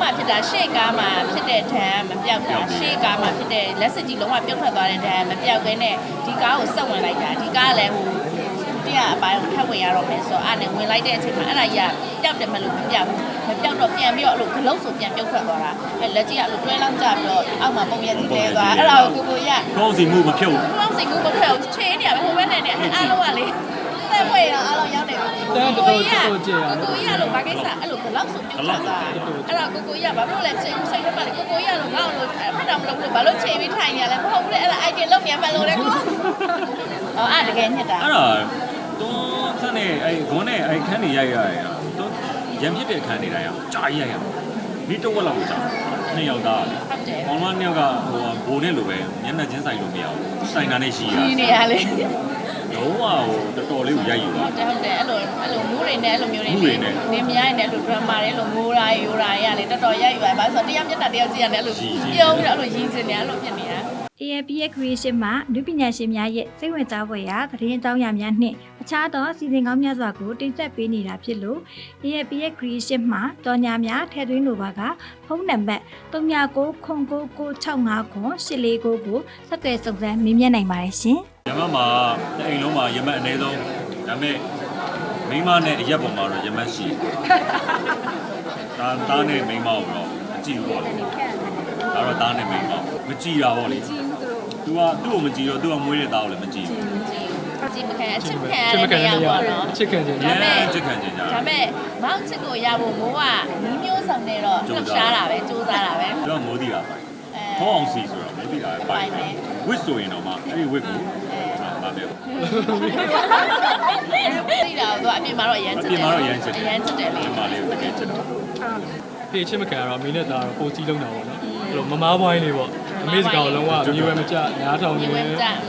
မှဖြစ်တာရှေ့ကားမှာဖြစ်တဲ့ဒဏ်မပြောက်တာရှေ့ကားမှာဖြစ်တဲ့လက်စစ်ကြီးလုံးဝပြုတ်ထွက်သွားတဲ့ဒဏ်မပြောက်ခဲနဲ့ဒီကားကိုစောက်ဝင်လိုက်တာဒီကားကလည်းဟိုတရားအပိုင်းကိုထပ်ဝင်ရတော့မယ်ဆိုတော့အဲ့နဲ့ဝင်လိုက်တဲ့အချိန်မှာအဲ့ဒါကြီးကပျောက်တယ်မလို့မပြောက်ဘူးမပြောက်တော့ပြန်ပြီးတော့အဲ့လိုဂလုတ်ဆိုပြန်ပြုတ်ထွက်သွားတာအဲ့လက်ကြီးကအဲ့လိုတွဲလောက်ကြပြီးတော့အောက်မှာပုံရက်ကြီးလဲသွားအဲ့ဒါကိုကိုကိုရကောင်းစီမှုမဖြုတ်ဘောင်းစိတ်ကူမဖက်ဘူးချေးနေရပဲဟိုဘက်နဲ့နဲ့အားလုံးကလေ ဆက်ဝဲတော့အားလုံးရောက်နေပြီကိုကိုကြီးလို့ဘာကိစ္စအဲ့လိုဘလောက်ဆိုပြုတ်သွားတာအဲ့တော့ကိုကိုကြီးကဘာလို့လဲချိန်စိတ်ထဲမှာလေကိုကိုကြီးကလို့ငါ့လို့ဖတ်တော့မလုပ်ဘူးဘာလို့ချိန်ပြီးထိုင်နေရလဲမဟုတ်ဘူးလေအဲ့ဒါ idea လောက်မြန်မှလို့လေကိုအော်အဲ့တကယ်ညစ်တာအဲ့ဒါတွန်းစနဲ့အဲ့ဂွန်းနဲ့အဲ့ခန်းနေရိုက်ရရတာတွန်းရံဖြစ်တဲ့ခန်းနေတိုင်းအောင်ကြာကြီးရိုက်ရမှာဒီတော့ဝက်လောက်ကိုကြာနှစ်ယောက်သားဟုတ်တယ်ဘောင်းမနှစ်ယောက်ကဟိုဘိုးနဲ့လိုပဲမျက်နှာချင်းဆိုင်လို့မရဘူးဆိုင်တာနဲ့ရှိရဒီနေရလေ လုံးဝဟိုတော်တော်လေးကိုရိုက်ယူပါဟုတ်တယ်ဟုတ်တယ်အဲ့လိုအဲ့လိုမူးတွေနဲ့အဲ့လိုမျိုးတွေနေမရရင်လည်းအဲ့လို drama တွေအဲ့လိုမိုးရာယူရာရလေတော်တော်ရိုက်ယူပါဘာလို့ဆိုတော့တရားမျက်နှာတရားကြည့်ရတယ်အဲ့လိုပြုံးပြီးတော့အဲ့လိုရင်းစင်နေအဲ့လိုဖြစ်နေတာ AAP ရဲ့ creation မှာလူပညာရှင်များရဲ့စိတ်ဝင်စားဖွယ်ရာသတင်းအကြောင်းအရာများနှင့်အခြားသောစီစဉ်ကောင်းများစွာကိုတင်ဆက်ပေးနေတာဖြစ်လို့ AAP ရဲ့ creation မှာတော်ညာများထည့်သွင်းလိုပါကဖုန်းနံပါတ်399965ကို849ကိုဆက်သွယ်စုံစမ်းမေးမြန်းနိုင်ပါတယ်ရှင်။ ရမမှာတစ်အိမ်လုံးမှာရမတ်အနည်းဆုံးဒါပေမဲ့မိန်းမနဲ့အရက်ပေါ်မှာတော့ရမတ်ရှိဒါသားနဲ့မိန်းမကိုတော့မကြည့်ဘူးပေါ့လေဒါတော့သားနဲ့မိန်းမမကြည့်တာပေါ့လေ तू ကသူ့ကိုမကြည့်တော့ तू ကမွေးတဲ့သားကိုလည်းမကြည့်ဘူးကြည့်မခံအချစ်ခံရတဲ့နေရာပေါ့နော်ချစ်ခံခြင်း။ရဲချစ်ခံကြကြဒါပေမဲ့မောင်ချစ်ကိုရဖို့မိုးကနီးမျိုးဆောင်နေတော့လှုပ်ရှားတာပဲစူးစမ်းတာပဲ။သူကမိုးတီတာပိုင်အဲ။ထောင်းအောင်စီဆိုတော့မိုးတီတာပိုင်။ဝစ်ဆိုရင်တော့မှအဲ့ဒီဝစ်ကို ဗာပဲသိတာတော့အပြင်မှာတော့အရန်ချစ်တယ်အရန်ချစ်တယ်လေဒီမှာလေးကိုတကယ်ချစ်တော့ဖေးချစ်မခံရတော့အမေနဲ့သားတော့ပိုစီးလုံးတာပေါ့နော်အဲ့လိုမမားပွိုင်းလေးပေါ့အမေစကားကိုလုံးဝမြေဝဲမကြနားထောင်နေ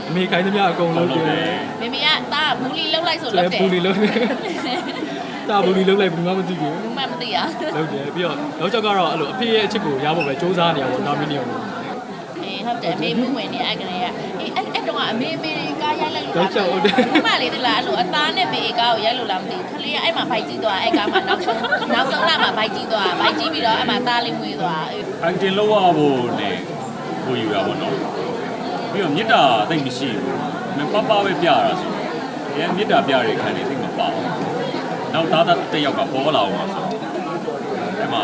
အမေခိုင်းသမျှအကုန်လုံးပြင်မိမိကတာဘူးလီလှုပ်လိုက်ဆိုလဲလှုပ်တယ်ပူလီလုံးနေတာဘူးလီလုံးလိုက်ဘူးမှမသိဘူးဘူးမှမသိရလုံးတယ်ပြီးတော့နောက်ချက်ကတော့အဲ့လိုအဖေရဲ့အချစ်ကိုရဖို့ပဲစူးစမ်းနေရပေါ့နာမီနီယံကိုအေးဟုတ်တယ်မေဘူးဝင်နေအဲ့ကလေးကအေးအဲ့အဲ့တော့အမေမေ ကားရိုက်လိုက်လို့ဘူးမလေးတလားအဲ့လိုအသားနဲ့မေကားကိုရိုက်လို့လားမသိဘူးခလေးကအဲ့မှာဘိုက်ကြီးသွားအဲ့ကားမှာနောက်ဆုံးနောက်ဆုံးလာမှာဘိုက်ကြီးသွားဘိုက်ကြီးပြီးတော့အဲ့မှာသားလေးမွေးသွား။အိုင်တင်လောက်ရဖို့နဲ့ကိုယူရပါတော့။ပြီးတော့မြစ်တာတိတ်မရှိဘူး။မပပပဲပြရတာဆို။ရဲမြစ်တာပြရတဲ့ခံနေသိမပေါ့။နောက်သားတစ်ယောက်ကပေါ်လာအောင်ပါဆို။အဲ့မှာ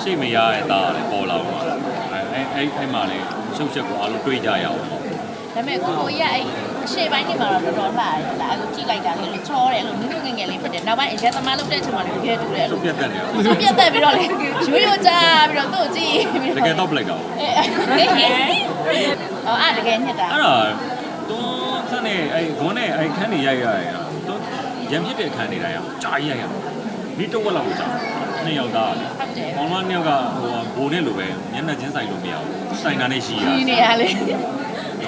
ရှေ့မရတဲ့သားကလည်းပေါ်လာအောင်ပါ။အဲ့အဲ့အဲ့မှာလည်းရှုပ်ချက်ကိုအားလုံးတွေးကြရအောင်ပေါ့ဒါပေမဲ့ကိုကိုကြီးကအဲ့ အရှေ့ပိုင်းနေမှာတော့တော်တော်လှရတယ်လားအဲ့လိုကြည့်လိုက်တာလေလို့ချောတယ်လို့နုနုငယ်ငယ်လေးဖြစ်တယ်နောက်ပိုင်းအရက်သမားလုပ်တဲ့အချိန်မှာလည်းတကယ်တူတယ်အဲ့။လိုပြတ်တက်နေအောင်သူပြတ်သက်ပြီးတော့လေရိုးရိုးကြပြီးတော့သူ့ကိုကြည့်ပြီးတကယ်တော့ပလိုက်တာပေါ့အော်အဲ့တကယ်ညစ်တာအဲ့ဒါတွန်းစနဲ့အဲ့ဂွန်းနဲ့အဲ့ခန်းနေရိုက်ရရတာတွန်းရံဖြစ်တဲ့ခန်းနေတိုင်းအောင်ကြာကြီးရိုက်ရမှာဒီတော့ဝက်လောက်ကိုကြာနှစ်ယောက်သားလေဟုတ်တယ်ဘောင်းမနှစ်ယောက်ကဟိုဘိုးနဲ့လိုပဲမျက်နှာချင်းဆိုင်လို့မရဘူးဆိုင်တာနဲ့ရှိရဒီနေရလေ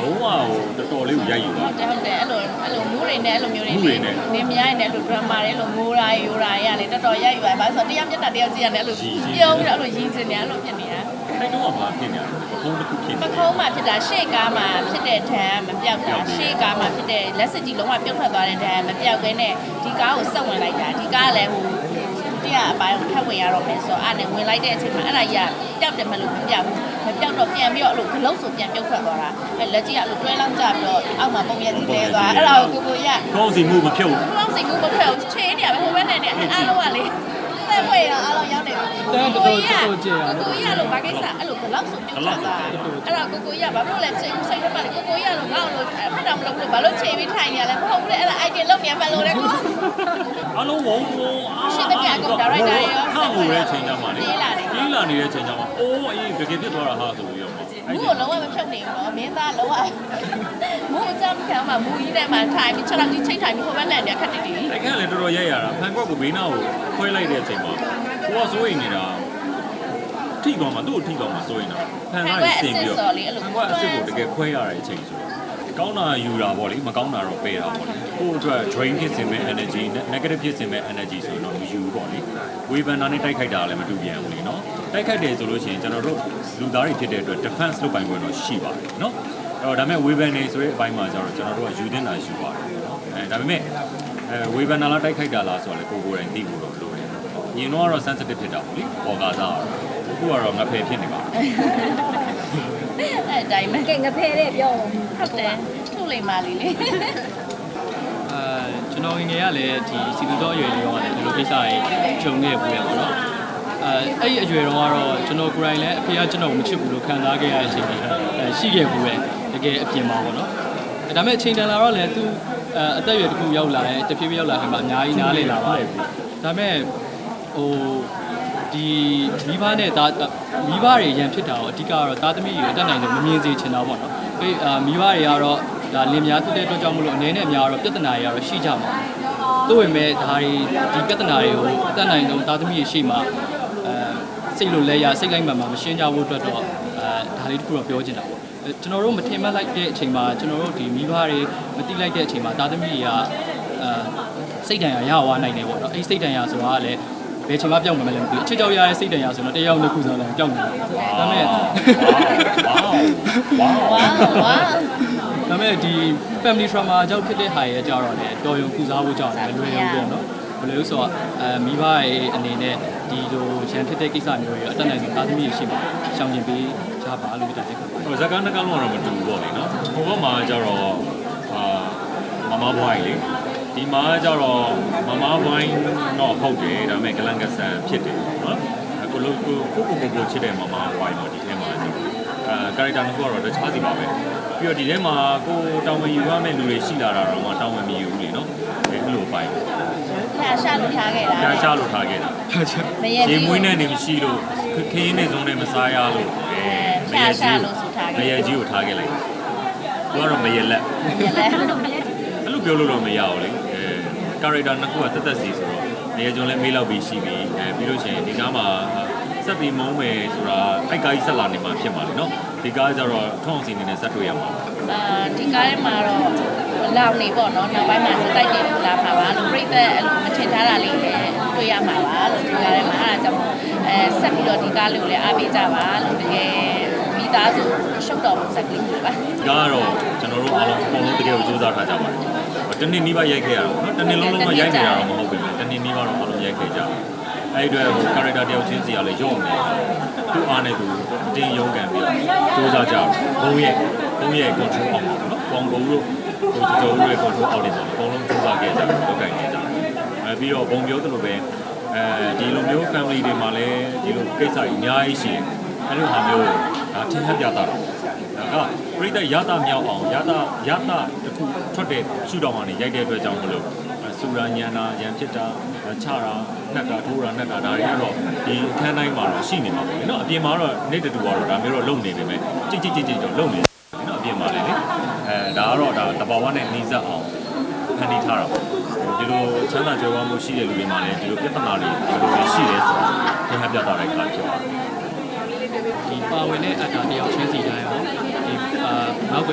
လုံးဝဟိုတော်တော်လေးကိုရိုက်ယူပါဟုတ်တယ်ဟုတ်တယ်အဲ့လိုအဲ့လိုမူးတွေနဲ့အဲ့လိုမျိုးတွေနေမရရင်လည်းအဲ့လို drama တွေအဲ့လိုမိုးရာယူရာရလေတော်တော်ရိုက်ယူပါဘာလို့ဆိုတရားမျက်နှာတရားကြည့်ရတယ်အဲ့လိုပြုံးပြီးတော့အဲ့လိုရင်းစင်နေအဲ့လိုဖြစ်နေတာအဲ့တော့မှဖြစ်နေတာဘုံတစ်ခုဖြစ်ပနေခုံးမှာဖြစ်တာရှေ့ကားမှာဖြစ်တဲ့ဒဏ်မပြောက်တာရှေ့ကားမှာဖြစ်တဲ့လက်စစ်ကြီးလုံးဝပြုတ်ထွက်သွားတဲ့ဒဏ်မပြောက်ခဲနဲ့ဒီကားကိုစောက်ဝင်လိုက်တာဒီကားကလည်းဟို တရားအပိုင်းကိုထပ်ဝင်ရတော့မယ်ဆိုတော့အဲ့နဲ့ဝင်လိုက်တဲ့အချိန်မှာအဲ့ဒါကြီးကပျောက်တယ်မလို့မပြောက်ဘူးမပြောက်တော့ပြန်ပြီးတော့အဲ့လိုဂလုတ်ဆိုပြန်ပြုတ်ထွက်သွားတာအဲ့လက်ကြီးကအဲ့လိုတွဲလောက်ကြပြီးတော့အောက်မှာပုံရက်ကြီးလဲသွားအဲ့ဒါကိုကိုကိုရကောင်းစီမှုမဖြုတ်ဘောင်းစိတ်ကူမဖက်ဘူးချေးနေရပဲဟိုဘက်နဲ့နဲ့အားလုံးကလေဆက်ဝဲတော့အားလုံးရောက်နေပြီကိုကိုကြီးကလို့ဘာကိစ္စအဲ့လိုဘလောက်ဆိုပြုတ်ထွက်သွားအဲ့တော့ကိုကိုကြီးကဘာလို့လဲချိန်စိတ်ထဲမှာလေကိုကိုကြီးကလို့ငါ့လို့ဖတ်တော့မလုပ်ဘူးဘာလို့ချိန်ပြီးထိုင်နေရလဲမဟုတ်ဘူးလေအဲ့ဒါ idea လောက်မြန်မှလို့လေကို အလုံးဝုံဝုံအားရှင်းသမျှအကုန် director တွေရောဟာမို့တဲ့ချိန်ကြမှာလေပြေးလာတယ် ပြေးလာနေတဲ့ချိန်ကြမှာအိုးအေးတကယ်ဖြစ်သွားတာဟာဆိုပြီးတော့မူကိုလုံးဝမဖြုတ်နိုင်ဘူးနော်မင်းသားလုံးဝမူကြမ်းခံမှာမူကြီးနဲ့မှထိုင်ပြီးချက်လောက်ကြီးချိန်ထိုင်ပြီးဟိုဘက်နဲ့နဲ့ခက်တည်တည်အဲ့ကလည်းတော်တော်ရိုက်ရတာဖန်ကွက်ကိုဘေးနာကိုခွဲလိုက်တဲ့အချိန်မှာကိုကစိုးရိမ်နေတာထိကောင်မှာသူ့ကိုထိကောင်မှာစိုးရိမ်တာဖန်ကနေစင်ပြီးတော့ဖန်ကွက်အစ်စ်ကိုတကယ်ခွဲရတဲ့အချိန်ဆိုတော့ ကောင်းတာယူတာပေါ့လေမကောင်းတာတော့ပယ်တာပေါ့လေကို့အတွက် drain ဖြစ်စင်မဲ့ energy negative ဖြစ်စင်မဲ့ energy ဆိုရင်တော့မယူဘူးပေါ့လေဝေဖန်တာနဲ့တိုက်ခိုက်တာလည်းမတူပြန်ဘူးလေနော်တိုက်ခိုက်တယ်ဆိုလို့ရှိရင်ကျွန်တော်တို့လူသားတွေဖြစ်တဲ့အတွက် defense လုပ်ပိုင်ခွင့်တော့ရှိပါတယ်နော်အဲ့တော့ဒါပေမဲ့ဝေဖန်နေဆိုတဲ့အပိုင်းမှာကျတော့ကျွန်တော်တို့ကယူတင်တာယူပါတယ်နော်အဲဒါပေမဲ့အဲဝေဘန်နာလားတိုက်ခိုက်တာလားဆိုတော့လေကိုကိုယ်တိုင်သိဖို့တော့လိုတယ်။ညင်တော့ကတော့ sensitive ဖြစ်တာပေါ့လေ။ပေါ်ကားစားကတော့အခုကတော့ငါဖယ်ဖြစ်နေပါအဲ့အ တိုင်းပဲကဲငဖဲတဲ့ပြောဟုတ်တယ်ထုတ်လိမ့်ပါလိလေအဲကျွန်တော်ငယ်ငယ်ကလည်းဒီစီတူတော့အရွယ်လေးတော့လည်းဒီလိုကိစ္စတွေဂျုံခဲ့ပူရပါတော့အဲအဲ့ဒီအရွယ်တော့ကတော့ကျွန်တော်ကိုယ်တိုင်လည်းအဖေကကျွန်တော်ကိုမချစ်ဘူးလို့ခံစားခဲ့ရတဲ့အချိန်တွေအဲရှိခဲ့ဘူးပဲတကယ်အပြင်မှာပေါ့နော်အဲဒါပေမဲ့အချိန်တန်လာတော့လည်းသူအဲအသက်အရွယ်တစ်ခုရောက်လာရင်တဖြည်းဖြည်းရောက်လာခင်မှာအများကြီးနားလည်လာပါတယ်ဒါပေမဲ့ဟို ဒီမိဘနဲ့ဒါမိဘတွေရန်ဖြစ်တာတော့အဓိကကတော့သားသမီးတွေအတက်နိုင်တယ်မမြင်စေချင်တာပေါ့နော်အဲအာမိဘတွေကတော့ဒါလင်များတက်တဲ့အတွက်ကြောင့်မလို့အနေနဲ့အများတော့ပြဿနာတွေကတော့ရှိကြမှာတို့ဝင်မဲ့ဒါတွေဒီပြဿနာတွေကိုအတက်နိုင်ဆုံးသားသမီးတွေရှိမှာအဲစိတ်လိုလဲရစိတ်လိုက်မှန်မှမရှင်းကြဘူးအတွက်တော့အဲဒါလေးတခုတော့ပြောချင်တာပေါ့အဲကျွန်တော်တို့မထင်မှတ်လိုက်တဲ့အချိန်မှာကျွန်တော်တို့ဒီမိဘတွေမတိလိုက်တဲ့အချိန်မှာသားသမီးတွေကအဲစိတ်တန်ရာရသွားနိုင်တယ်ပေါ့နော်အဲ့ဒီစိတ်တန်ရာဆိုတာကလည်း ဘယ်ချိန်မှပြောင်းမှာမလဲမသိဘူးအချစ်ကြောက်ရတဲ့စိတ်တန်ရာဆိုတော့တစ်ယောက်နှစ်ခုဆိုတော့ပြောင်းနေတယ်ဒါပေမဲ့ဝါဝါဝါဝါဒါပေမဲ့ဒီ family trauma ကြောင့်ဖြစ်တဲ့ဟာရဲ့အကြောင်းတော့လည်းတော်ရုံကုစားဖို့ကြောင့်လည်းလွယ်ရုံပေါ့နော်ဘယ်လိုလဲဆိုတော့အဲမိဘရဲ့အနေနဲ့ဒီလိုရန်ဖြစ်တဲ့ကိစ္စမျိုးတွေအတက်နိုင်ဆုံးသားသမီးတွေရှိမှာရှောင်ကျင်ပေးကြပါလို့ပြောတယ်ခင်ဗျာဟိုဇက်ကန်တစ်ကောင်လုံးတော့မတူဘူးပေါ့လေနော်ဟိုဘက်မှာကျတော့အာမမဘွိုင်းလေ ဒီမှာကျတော့မမဘွိုင်းတော့ဟုတ်တယ်ဒါပေမဲ့ဂလန်ကဆန်ဖြစ်တယ်နော်အခုလို့ကိုကိုကိုကိုချစ်တဲ့မမဘွိုင်းတော့ဒီထဲမှာကျတော့အာကာရက်တာတစ်ခုကတော့တခြားစီပါပဲပြီးတော့ဒီထဲမှာကိုတောင်းဝင်ယူရမယ့်လူတွေရှိလာတာတော့မှတောင်းဝင်မယူဘူးလေနော်အဲအဲ့လိုပိုင်းဖျာရှာလို့ထားခဲ့တာကြားချလို့ထားခဲ့တာမရေရေကြီးမွေးနဲ့နေမရှိလို့ခင်းနေစုံနဲ့မစားရလို့အဲဖျာရှာလို့ဆိုထားမခဲ့ရကြီးကိုထားခဲ့လိုက်သူကတော့မရလက်ရလဲအဲ့လိုပြောလို့တော့မရဘူးလေ အဲကာရက်တာနှစ်ခုကတက်တက်စီဆိုတော့နေရာကျွန်းလည်းမေးလောက်ပြီးရှိပြီအဲပြီးလို့ရှိရင်ဒီကားမှာဆက်ပြီးမုန်းမယ်ဆိုတာအိုက်ကားကြီးဆက်လာနေမှာဖြစ်ပါလေနော်ဒီကားကျတော့ထုံအောင်စီနေနဲ့ဆက်တွေ့ရမှာအာဒီကားထဲမှာတော့လောင်နေပေါ့နော်နောက်ပိုင်းမှာစတိုက်တွေလာမှာပါလို့ပြိသက်အဲ့လိုမထင်ထားတာလေးလည်းတွေ့ရမှာပါလို့ဒီကားထဲမှာအဲ့ဒါကြောင့်အဲဆက်ပြီးတော့ဒီကားလေးကိုလည်းအားပေးကြပါလို့တကယ်မိသားစုရှုပ်တော်ပုံစံကလေးမျိုးပါဒီကားကတော့ကျွန်တော်တို့အားလုံးအကုန်လုံးတကယ်ကိုစူးစမ်းထားကြပါတယ် တနေ့နီးပါးရိုက်ခဲ့ရတော့နော်တနေ့လုံးလုံးမရိုက်နေတာတော့မဟုတ်ဘူးတနေ့နီးပါးတော့အားလုံးရိုက်ခဲ့ကြတယ်အဲ့ဒီအတွက်ဟိုကာရက်တာတယောက်ချင်းစီကလည်းရုံနေသူ့အားနဲ့သူအတင်းရုံးကန်ပြီးတော့စူးစမ်းကြတယ်ဘုံရဲ့ဘုံရဲ့ control အောင်ပါနော်ပေါင်ကုန်လို့ဟိုကျော်တို့ရဲ့ control အောက်နေပါအကုန်လုံးစူးစမ်းခဲ့ကြတယ်တော့ကြိုင်နေကြတယ်အဲပြီးတော့ဘုံပြောသလိုပဲအဲဒီလိုမျိုး family တွေမှာလည်းဒီလိုကိစ္စကြီးအများကြီးရှိတယ်အဲ့လိုဟာမျိုးဒါထင်ဟပ်ပြတာတော့ ဒါကပြိတ္တရတာမြောက်အောင်ရတာရတာတခုထွက်တဲ့ရှုထောင့်ကနေရိုက်တဲ့အတွက်ကြောင့်မလို့စူရာညံတာရံဖြစ်တာချတာနှက်တာထိုးတာနှက်တာဒါတွေကတော့ဒီအခန်းတိုင်းမှာတော့ရှိနေမှာပေါ့လေနော်အပြင်မှာတော့နေတူတူကတော့ဒါမျိုးတော့လုံနေနေပဲကြစ်ကြစ်ကြစ်ကြစ်တော့လုံနေနော်အပြင်မှာလည်းလေအဲဒါကတော့ဒါတဘာဝနဲ့နှီးစပ်အောင်ဖန်တီးထားတာပေါ့ဒီလိုချမ်းသာကြွယ်ဝမှုရှိတဲ့လူတွေမှာလည်းဒီလိုပြဿနာတွေဒီလိုတွေရှိတယ်ဆိုတာသင်ဟပြတာတဲ့အခါဖြစ်ပါတယ်ဒီပါဝင်တဲ့အတာတယောက်ချင်းစီတိုင်းရောဒီအာ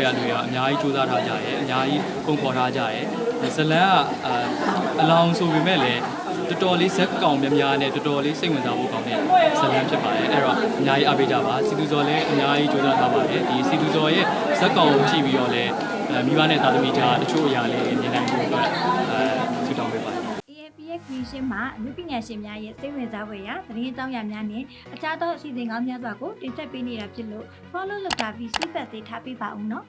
နောက်ွယ်ရလူတွေကအများကြီးစူးစမ်းထားကြရဲအများကြီးပုံဖော်ထားကြရဲဇလန်ကအာအလောင်းဆိုပေမဲ့လည်းတော်တော်လေးဇက်ကောင်များများနဲ့တော်တော်လေးစိတ်ဝင်စားဖို့ကောင်းတဲ့ဇလန်ဖြစ်ပါတယ်အဲ့တော့အများကြီးအားပေးကြပါစီတူဇော်လည်းအများကြီးစူးစမ်းထားပါတယ်ဒီစီတူဇော်ရဲ့ဇက်ကောင်ကိုကြည့်ပြီးတော့လည်းအဲမိဘနဲ့သားသမီးကြားတချို့အရာလေးမြင်နိုင်ဖို့အတွက်အဲဆူတောင်းပေးပါတယ် AAP ရဲ့ creation မှာအမှုပညာရှင်များရဲ့စိတ်ဝင်စားဖွယ်ရာသတင်းအကြောင်းအရာများနဲ့အခြားသောအစီအစဉ်ကောင်းများစွာကိုတင်ဆက်ပေးနေတာဖြစ်လို့ follow လုပ်တာပြီး feedback တွေထားပေးပါဦးနော်